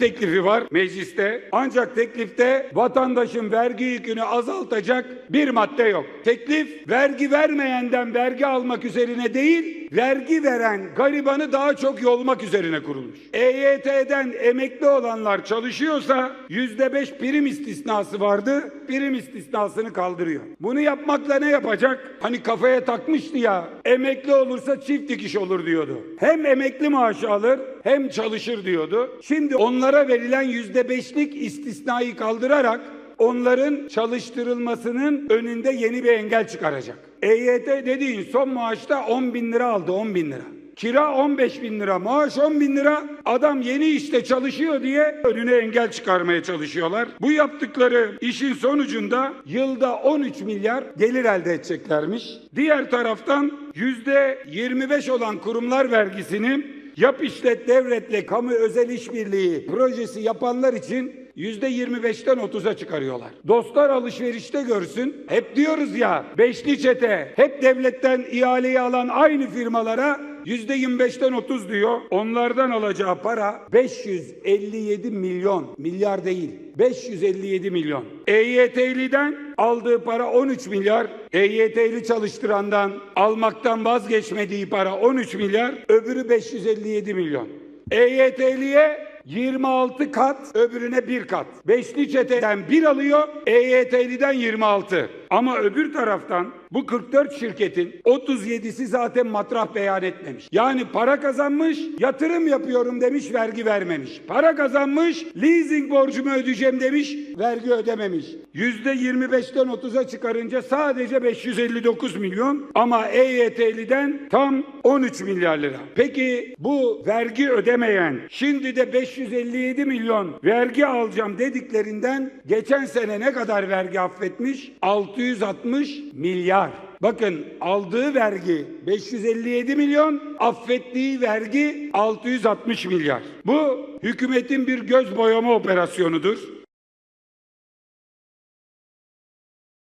teklifi var mecliste. Ancak teklifte vatandaşın vergi yükünü azaltacak bir madde yok. Teklif vergi vermeyenden vergi almak üzerine değil, vergi veren garibanı daha çok yolmak üzerine kurulmuş. EYT'den emekli olanlar çalışıyorsa yüzde beş prim istisnası vardı. Prim istisnasını kaldırıyor. Bunu yapmakla ne yapacak? Hani kafaya takmıştı ya emekli olursa çift dikiş olur diyordu. Hem emekli maaşı alır hem çalışır diyordu. Şimdi onlara verilen yüzde beşlik istisnayı kaldırarak onların çalıştırılmasının önünde yeni bir engel çıkaracak. EYT dediğin son maaşta 10 bin lira aldı 10 bin lira. Kira 15 bin lira, maaş 10 bin lira. Adam yeni işte çalışıyor diye önüne engel çıkarmaya çalışıyorlar. Bu yaptıkları işin sonucunda yılda 13 milyar gelir elde edeceklermiş. Diğer taraftan yüzde 25 olan kurumlar vergisini yap işlet devletle kamu özel işbirliği projesi yapanlar için 25'ten 30'a çıkarıyorlar. Dostlar alışverişte görsün. Hep diyoruz ya beşli çete hep devletten ihaleyi alan aynı firmalara yüzde 25'ten 30 diyor. Onlardan alacağı para 557 milyon. Milyar değil. 557 milyon. EYT'liden aldığı para 13 milyar. EYT'li çalıştırandan almaktan vazgeçmediği para 13 milyar. Öbürü 557 milyon. EYT'liye 26 kat, öbürüne bir kat. Beşli çeteden bir alıyor, EYT'liden 26. Ama öbür taraftan bu 44 şirketin 37'si zaten matrah beyan etmemiş. Yani para kazanmış, yatırım yapıyorum demiş, vergi vermemiş. Para kazanmış, leasing borcumu ödeyeceğim demiş, vergi ödememiş. %25'ten 30'a çıkarınca sadece 559 milyon ama EYT'liden tam 13 milyar lira. Peki bu vergi ödemeyen, şimdi de 557 milyon vergi alacağım dediklerinden geçen sene ne kadar vergi affetmiş? 660 milyar. Bakın aldığı vergi 557 milyon, affettiği vergi 660 milyar. Bu hükümetin bir göz boyama operasyonudur.